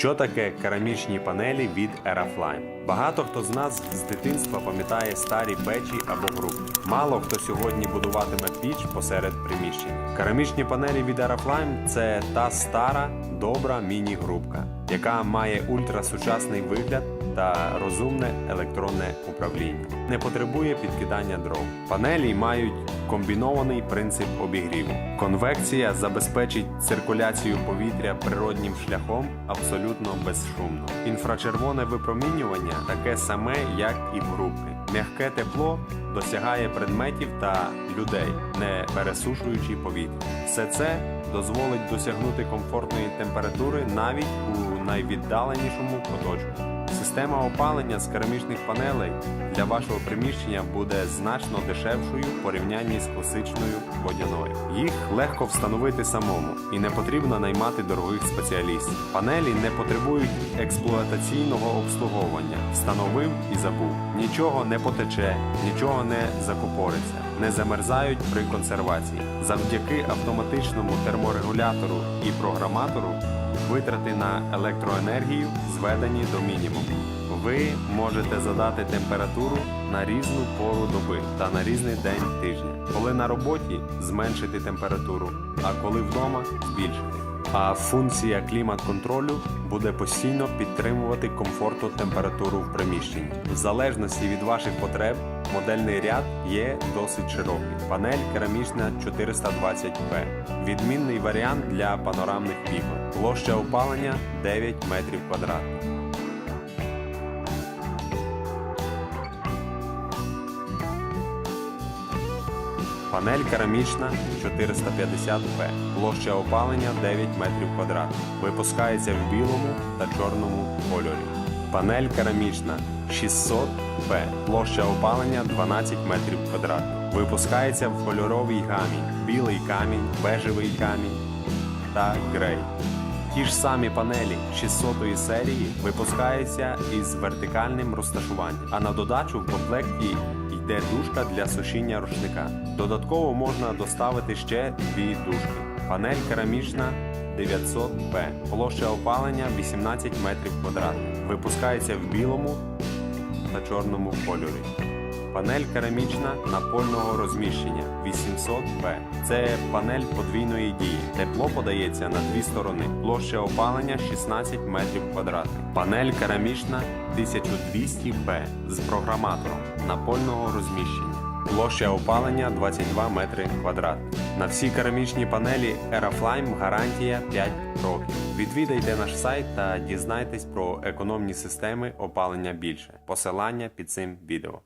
Що таке керамічні панелі від Aeraflame? Багато хто з нас з дитинства пам'ятає старі печі або грубки. Мало хто сьогодні будуватиме піч посеред приміщення. Керамічні панелі від Aeraflame – це та стара, добра міні-грубка, яка має ультрасучасний вигляд та розумне електронне управління. Не потребує підкидання дров. Панелі мають комбінований принцип обігріву. Конвекція забезпечить циркуляцію повітря природнім шляхом абсолютно безшумно. Інфрачервоне випромінювання таке саме, як і в грубки. М'яке тепло досягає предметів та людей, не пересушуючи повітря. Все це дозволить досягнути комфортної температури навіть у найвіддаленішому куточку. Система опалення з керамічних панелей для вашого приміщення буде значно дешевшою в порівнянні з класичною водяною. Їх легко встановити самому і не потрібно наймати дорогих спеціалістів. Панелі не потребують експлуатаційного обслуговування. Встановив і забув. Нічого не потече, нічого не закупориться, не замерзають при консервації. Завдяки автоматичному терморегулятору і програматору Витрати на електроенергію зведені до мінімуму. Ви можете задати температуру на різну пору доби та на різний день тижня. Коли на роботі зменшити температуру, а коли вдома збільшити. А функція клімат-контролю буде постійно підтримувати комфортну температуру в приміщенні. В залежності від ваших потреб модельний ряд є досить широкий. Панель керамічна 420p. Відмінний варіант для панорамних вікон. Площа опалення 9 метрів квадратних. Панель керамічна 450p. Площа опалення 9 метрів квадратних. Випускається в білому та чорному кольорі. Панель керамічна 600p. Площа опалення 12 метрів квадратних. Випускається в кольоровій гамі: білий камінь, бежевий камінь та грей. Ті ж самі панелі 600 серії випускаються із вертикальним розташуванням, а на додачу в комплекті йде дужка для сушіння рушника. Додатково можна доставити ще дві дужки. Панель керамічна 900p, площа опалення 18 метрів квадратних. Випускається в білому та чорному кольорі. Панель керамічна напольного розміщення 800p. Це панель подвійної дії. Тепло подається на дві сторони. Площа опалення 16 метрів квадратних. Панель керамічна 1200p з програматором напольного розміщення. Площа опалення 22 метри квадратних. На всі керамічні панелі Aeraflame гарантія 5 років. Відвідайте наш сайт та дізнайтесь про економні системи опалення більше. Посилання під цим відео.